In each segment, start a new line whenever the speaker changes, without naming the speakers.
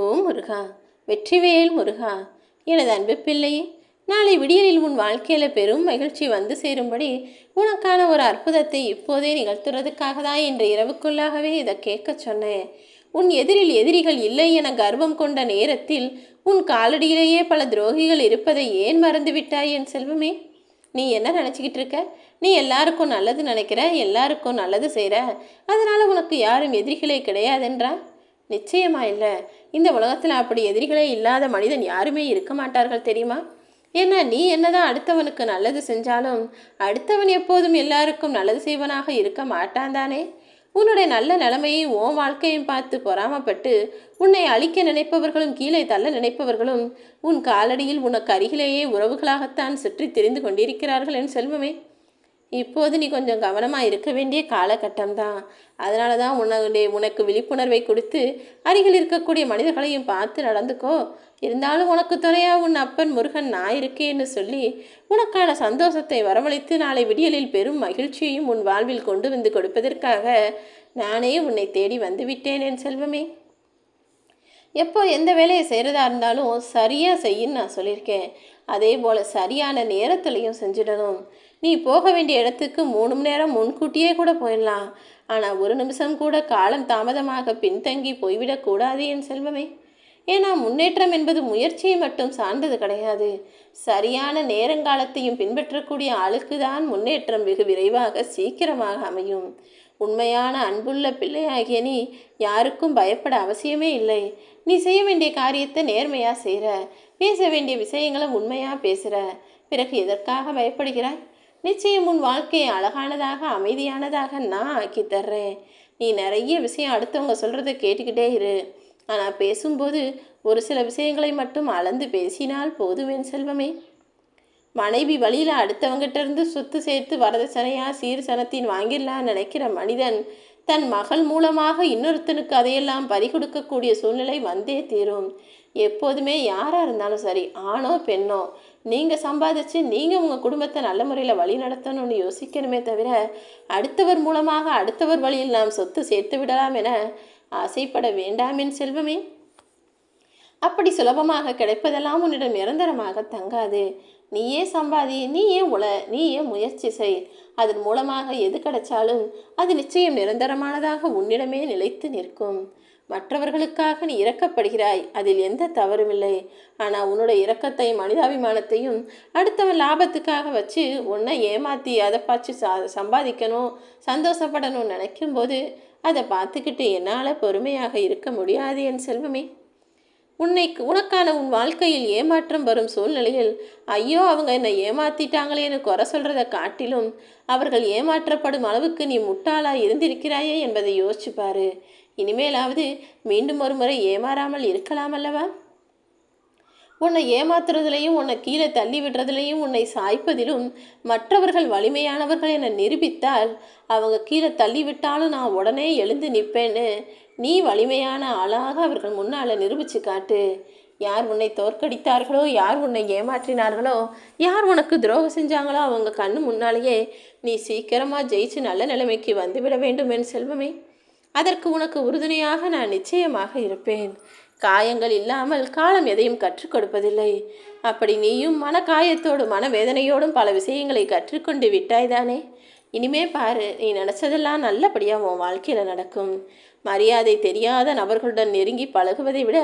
ஓ முருகா வெற்றிவேல் முருகா எனது அன்பு பிள்ளையே நாளை விடியலில் உன் வாழ்க்கையில் பெரும் மகிழ்ச்சி வந்து சேரும்படி உனக்கான ஒரு அற்புதத்தை இப்போதே நிகழ்த்துறதுக்காக தான் இன்று இரவுக்குள்ளாகவே இதை கேட்க சொன்னேன். உன் எதிரில் எதிரிகள் இல்லை என கர்வம் கொண்ட நேரத்தில் உன் காலடியிலேயே பல துரோகிகள் இருப்பதை ஏன் மறந்து விட்டாய் என் செல்வமே? நீ என்ன நினச்சிக்கிட்டு இருக்க? நீ எல்லாருக்கும் நல்லது நினைக்கிற எல்லாருக்கும் நல்லது செய்கிற அதனால் உனக்கு யாரும் எதிரிகளே கிடையாதுன்றா? நிச்சயமா இல்லை. இந்த உலகத்தில் அப்படி எதிரிகளே இல்லாத மனிதன் யாருமே இருக்க மாட்டார்கள் தெரியுமா? ஏன்னா நீ என்னதான் அடுத்தவனுக்கு நல்லது செஞ்சாலும் அடுத்தவன் எப்போதும் எல்லாருக்கும் நல்லது செய்வனாக இருக்க மாட்டான் தானே? உன்னுடைய நல்ல நிலைமையும் உன் வாழ்க்கையும் பார்த்து பொறாமப்பட்டு உன்னை அழிக்க நினைப்பவர்களும் கீழே தள்ள நினைப்பவர்களும் உன் காலடியில் உனக்கு அருகிலேயே உறவுகளாகத்தான் சுற்றி தெரிந்து கொண்டிருக்கிறார்கள் என் செல்வமே. இப்போது நீ கொஞ்சம் கவனமாக இருக்க வேண்டிய காலகட்டம் தான் அதனால தான் உன்னுடைய உனக்கு விழிப்புணர்வை கொடுத்து அருகில் இருக்கக்கூடிய மனிதர்களையும் பார்த்து நடந்துக்கோ. இருந்தாலும் உனக்கு துணையாக உன் அப்பன் முருகன் நான் இருக்கேன்னு சொல்லி உனக்கான சந்தோஷத்தை வரவழைத்து நாளை விடியலில் பெரும் மகிழ்ச்சியையும் உன் வாழ்வில் கொண்டு வந்து கொடுப்பதற்காக நானே உன்னை தேடி வந்துவிட்டேன் என் செல்வமே. எப்போ எந்த வேலையை செய்கிறதா இருந்தாலும் சரியாக செய்யுன்னு நான் சொல்லியிருக்கேன். அதே போல் சரியான நேரத்துலையும் செஞ்சிடணும். நீ போக வேண்டிய இடத்துக்கு மூணு மணி நேரம் முன்கூட்டியே கூட போயிடலாம். ஆனால் ஒரு நிமிஷம் கூட காலம் தாமதமாக பின்தங்கி போய்விடக்கூடாது என் செல்வமே. ஏன்னா முன்னேற்றம் என்பது முயற்சியை மட்டும் சார்ந்தது கிடையாது. சரியான நேரங்காலத்தையும் பின்பற்றக்கூடிய ஆளுக்கு தான் முன்னேற்றம் வெகு விரைவாக சீக்கிரமாக அமையும். உண்மையான அன்புள்ள பிள்ளையாகிய நீ யாருக்கும் பயப்பட அவசியமே இல்லை. நீ செய்ய வேண்டிய காரியத்தை நேர்மையாக செய்கிற பேச வேண்டிய விஷயங்களை உண்மையாக பேசுகிற பிறகு எதற்காக பயப்படுகிறாய்? நிச்சயம் உன் வாழ்க்கையை அழகானதாக அமைதியானதாக நான் ஆக்கி தர்றேன் நீ நிறைய விஷயம் அடுத்தவங்க சொல்கிறத கேட்டுக்கிட்டே இரு. ஆனால் பேசும்போது ஒரு சில விஷயங்களை மட்டும் அளந்து பேசினால் போதுவேன் செல்வமே. மனைவி வழியில் அடுத்தவங்கிட்ட இருந்து சொத்து சேர்த்து வரதட்சணையா சீர்சனத்தின் வாங்கிடலாம் நினைக்கிற மனிதன் தன் மகள் மூலமாக இன்னொருத்தனுக்கு அதையெல்லாம் பறிகொடுக்கக்கூடிய சூழ்நிலை வந்தே தீரும். எப்போதுமே யாராக இருந்தாலும் சரி ஆணோ பெண்ணோ நீங்கள் சம்பாதிச்சு நீங்கள் உங்கள் குடும்பத்தை நல்ல முறையில் வழி நடத்தணும்னு யோசிக்கணுமே தவிர அடுத்தவர் மூலமாக அடுத்தவர் வழியில் நாம் சொத்து சேர்த்து விடலாம் என ஆசைப்பட வேண்டாம் என் செல்வமே. அப்படி சுலபமாக கிடைப்பதெல்லாம் உன்னிடம் நிரந்தரமாக தங்காது. நீயே சம்பாதி நீயே உழ நீயே முயற்சி செய். அதன் மூலமாக எது கிடைச்சாலும் அது நிச்சயம் நிரந்தரமானதாக உன்னிடமே நிலைத்து நிற்கும். மற்றவர்களுக்காக நீ இறக்கப்படுகிறாய் அதில் எந்த தவறும் இல்லை. ஆனால் உன்னோட இரக்கத்தையும் மனிதாபிமானத்தையும் அடுத்தவன் லாபத்துக்காக வச்சு உன்னை ஏமாற்றி அதை பார்த்து சா சம்பாதிக்கணும் சந்தோஷப்படணும்னு நினைக்கும்போது அதை பார்த்துக்கிட்டு என்னால் பொறுமையாக இருக்க முடியாது என் செல்வமே. உன்னை உனக்கான உன் வாழ்க்கையில் ஏமாற்றம் வரும் சூழ்நிலையில் ஐயோ அவங்க என்னை ஏமாத்திட்டாங்களேன்னு குறை சொல்கிறத காட்டிலும் அவர்கள் ஏமாற்றப்படும் அளவுக்கு நீ முட்டாளாக இருந்திருக்கிறாயே என்பதை யோசிச்சுப்பாரு இனிமேலாவது மீண்டும் ஒரு முறை ஏமாறாமல் இருக்கலாம் அல்லவா உன்னை ஏமாத்துறதுலையும் உன்னை கீழே தள்ளி விடுறதுலையும் உன்னை சாய்ப்பதிலும் மற்றவர்கள் வலிமையானவர்கள் என நிரூபித்தால் அவங்க கீழே தள்ளி விட்டாலும் நான் உடனே எழுந்து நிற்பேன்னு நீ வலிமையான ஆளாக அவர்கள் முன்னால் நிரூபித்து காட்டு. யார் உன்னை தோற்கடித்தார்களோ யார் உன்னை ஏமாற்றினார்களோ யார் உனக்கு துரோகம் செஞ்சாங்களோ அவங்க கண்ணு முன்னாலேயே நீ சீக்கிரமாக ஜெயிச்சு நல்ல நிலைமைக்கு வந்துவிட வேண்டும் என் செல்வமே. அதற்கு உனக்கு உறுதுணையாக நான் நிச்சயமாக இருப்பேன். காயங்கள் இல்லாமல் காலம் எதையும் கற்றுக் கொடுப்பதில்லை. அப்படி நீயும் மன காயத்தோடும் மனவேதனையோடும் பல விஷயங்களை கற்றுக்கொண்டு விட்டாய்தானே இனிமே பாரு நீ நினச்சதெல்லாம் நல்லபடியாக உன் வாழ்க்கையில் நடக்கும். மரியாதை தெரியாத நபர்களுடன் நெருங்கி பழகுவதை விட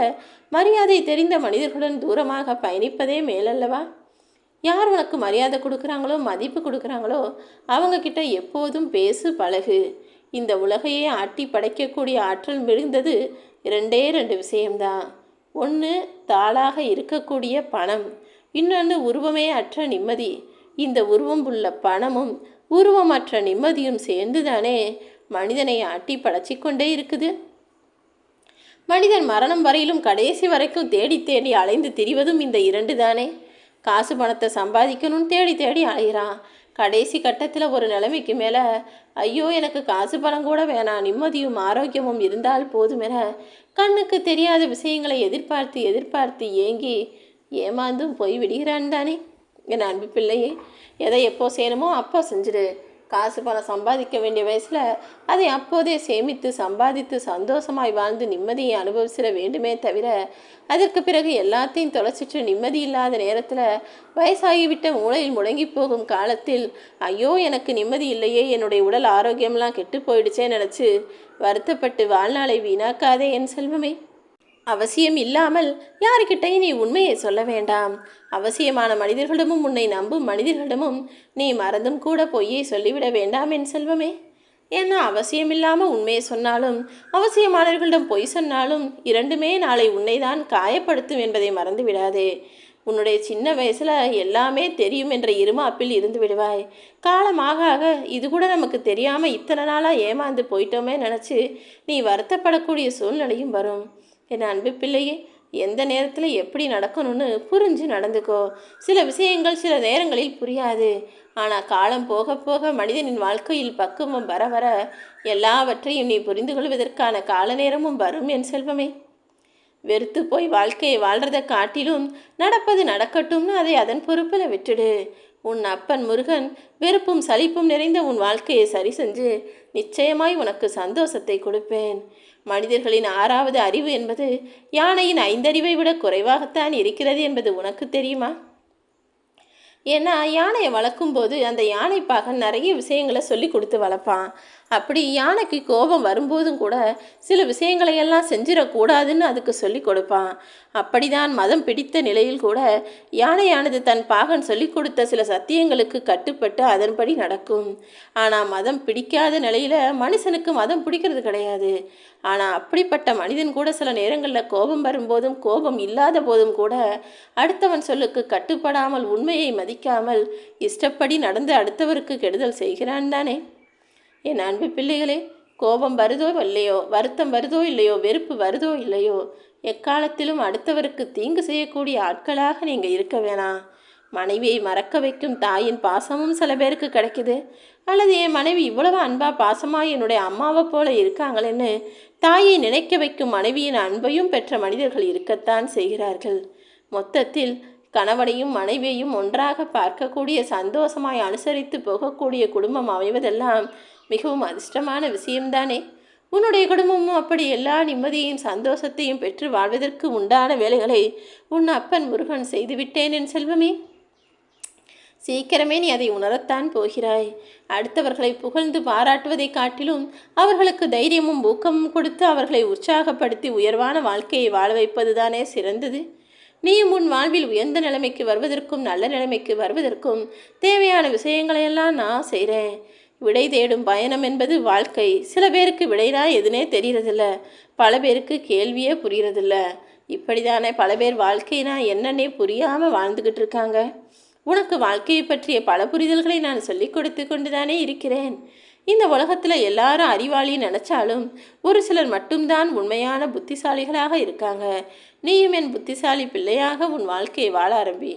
மரியாதை தெரிந்த மனிதர்களுடன் தூரமாக பயணிப்பதே மேலல்லவா? யார் உனக்கு மரியாதை கொடுக்குறாங்களோ மதிப்பு கொடுக்குறாங்களோ அவங்கக்கிட்ட எப்போதும் பேசு பழகு. இந்த உலகையே ஆட்டி படைக்கக்கூடிய ஆற்றல் மிகுந்தது ரெண்டே ரெண்டு விஷயம்தான். ஒன்று தாளாக இருக்கக்கூடிய பணம். இன்னொன்று உருவமே அற்ற நிம்மதி. இந்த உருவம் உள்ள பணமும் உருவமற்ற நிம்மதியும் சேர்ந்து தானே மனிதனை ஆட்டி படைச்சி கொண்டே இருக்குது. மனிதன் மரணம் வரையிலும் கடைசி வரைக்கும் தேடி தேடி அலைந்து திரிவதும் இந்த இரண்டு தானே காசு பணத்தை சம்பாதிக்கணும்னு தேடி தேடி அலைகிறான் கடைசி கட்டத்தில் ஒரு நிலைமைக்கு மேலே ஐயோ எனக்கு காசு பணம் கூட வேணாம் நிம்மதியும் ஆரோக்கியமும் இருந்தால் போதுமென கண்ணுக்கு தெரியாத விஷயங்களை எதிர்பார்த்து எதிர்பார்த்து ஏங்கி ஏமாந்தும் போய் விடுகிறான் தானே? என் அன்பு பிள்ளையே எதை எப்போ செய்யணுமோ அப்போ செஞ்சிடு. காசு பணம் சம்பாதிக்க வேண்டிய வயசில் அதை அப்போதே சேமித்து சம்பாதித்து சந்தோஷமாய் வாழ்ந்து நிம்மதியை அனுபவிச்சிட வேண்டுமே தவிர அதற்கு பிறகு எல்லாத்தையும் தொலைச்சிட்டு நிம்மதி இல்லாத நேரத்தில் வயசாகிவிட்ட மூளையில் முடங்கி போகும் காலத்தில் ஐயோ எனக்கு நிம்மதி இல்லையே என்னுடைய உடல் ஆரோக்கியம்லாம் கெட்டு போயிடுச்சே நினச்சி வருத்தப்பட்டு வாழ்நாளை வீணாக்காதே என் செல்வமே. அவசியம் இல்லாமல் யாருக்கிட்டையும் நீ உண்மையை சொல்ல வேண்டாம். அவசியமான மனிதர்களிடமும் உன்னை நம்பும் மனிதர்களிடமும் நீ மறந்தும் கூட பொய்யை சொல்லிவிட வேண்டாம் என் செல்வமே. ஏன்னா அவசியம் இல்லாமல் உண்மையை சொன்னாலும் அவசியமானவர்களிடம் பொய் சொன்னாலும் இரண்டுமே நாளை உன்னைதான் காயப்படுத்தும் என்பதை மறந்து விடாதே உன்னுடைய சின்ன வயசில் எல்லாமே தெரியும் என்ற இருமாப்பில் இருந்து விடுவாய். காலமாக ஆக இது கூட நமக்கு தெரியாமல் இத்தனை நாளாக ஏமாந்து போயிட்டோமே நினச்சி நீ வருத்தப்படக்கூடிய சூழ்நிலையும் வரும். என் அன்பு பிள்ளையே எந்த நேரத்தில் எப்படி நடக்கணும்னு புரிஞ்சு நடந்துக்கோ. சில விஷயங்கள் சில நேரங்களில் புரியாது. ஆனால் காலம் போக போக மனிதனின் வாழ்க்கையில் பக்குவம் வர வர எல்லாவற்றையும் நீ புரிந்து கொள்வதற்கான கால நேரமும் வரும் என் செல்வமே. வெறுத்து போய் வாழ்க்கையை வாழ்றதை காட்டிலும் நடப்பது நடக்கட்டும்னு அதை அதன் பொறுப்பில் விட்டுடு. உன் அப்பன் முருகன் வெறுப்பும் சலிப்பும் நிறைந்த உன் வாழ்க்கையை சரி செஞ்சு நிச்சயமாய் உனக்கு சந்தோஷத்தை கொடுப்பேன். மனிதர்களின் ஆறாவது அறிவு என்பது யானையின் ஐந்தறிவை விட குறைவாகத்தான் இருக்கிறது என்பது உனக்கு தெரியுமா? ஏன்னா யானையை வளர்க்கும்போது அந்த யானை நிறைய விஷயங்களை சொல்லி கொடுத்து வளர்ப்பான். அப்படி யானைக்கு கோபம் வரும்போதும் கூட சில விஷயங்களை எல்லாம் செஞ்சிடக்கூடாதுன்னு அதுக்கு சொல்லி கொடுப்பான். அப்படிதான் மதம் பிடித்த நிலையில் கூட யானையானது தன் பாகன் சொல்லி கொடுத்த சில சத்தியங்களுக்கு கட்டுப்பட்டு அதன்படி நடக்கும். ஆனால் மதம் பிடிக்காத நிலையில் மனுஷனுக்கு மதம் பிடிக்கிறது கிடையாது. ஆனால் அப்படிப்பட்ட மனிதன் கூட சில நேரங்களில் கோபம் வரும்போதும் கோபம் இல்லாத போதும் கூட அடுத்தவன் சொல்லுக்கு கட்டுப்படாமல் உண்மையை மதிக்காமல் இஷ்டப்படி நடந்து அடுத்தவருக்கு கெடுதல் செய்கிறான் தானே? என் அன்பு பிள்ளைகளே கோபம் வருதோ இல்லையோ வருத்தம் வருதோ இல்லையோ வெறுப்பு வருதோ இல்லையோ எக்காலத்திலும் அடுத்தவருக்கு தீங்கு செய்யக்கூடிய ஆட்களாக நீங்கள் இருக்க வேணாம். மனைவியை மறக்க வைக்கும் தாயின் பாசமும் சில பேருக்கு கிடைக்குது. அல்லது என் மனைவி இவ்வளவு அன்பா பாசமாக என்னுடைய அம்மாவை போல இருக்காங்களேன்னு தாயை நினைக்க வைக்கும் மனைவியின் அன்பையும் பெற்ற மனிதர்கள் இருக்கத்தான் செய்கிறார்கள். மொத்தத்தில் கணவனையும் மனைவியையும் ஒன்றாக பார்க்கக்கூடிய சந்தோஷமாய் அனுசரித்து போகக்கூடிய குடும்பம் அமைவதெல்லாம் மிகவும் அதிர்ஷ்டமான விஷயம்தானே? உன்னுடைய குடும்பமும் அப்படி எல்லா நிம்மதியையும் சந்தோஷத்தையும் பெற்று வாழ்வதற்கு உண்டான வேலைகளை உன் அப்பன் முருகன் செய்துவிட்டேன் என் செல்வமே. சீக்கிரமே நீ அதை உணரத்தான் போகிறாய். அடுத்தவர்களை புகழ்ந்து பாராட்டுவதை காட்டிலும் அவர்களுக்கு தைரியமும் ஊக்கமும் கொடுத்து அவர்களை உற்சாகப்படுத்தி உயர்வான வாழ்க்கையை வாழ வைப்பதுதானே சிறந்தது. நீயும் உன் வாழ்வில் உயர்ந்த நிலைமைக்கு வருவதற்கும் நல்ல நிலைமைக்கு வருவதற்கும் தேவையான விஷயங்களையெல்லாம் நான் செய்கிறேன் விடை தேடும் பயணம் என்பது வாழ்க்கை. சில பேருக்கு விடைதான் எதுனே தெரியறதில்ல. பல பேருக்கு கேள்வியே புரியறதில்ல. இப்படிதானே பல பேர் வாழ்க்கைனா என்னன்னே புரியாமல் வாழ்ந்துக்கிட்டு இருக்காங்க. உனக்கு வாழ்க்கையை பற்றிய பல புரிதல்களை நான் சொல்லிக் கொடுத்து கொண்டுதானே இருக்கிறேன். இந்த உலகத்தில் எல்லாரும் அறிவாளி நினச்சாலும் ஒரு சிலர் மட்டும்தான் உண்மையான புத்திசாலிகளாக இருக்காங்க. நீயும் என் புத்திசாலி பிள்ளையாக உன் வாழ்க்கையை வாழ ஆரம்பி.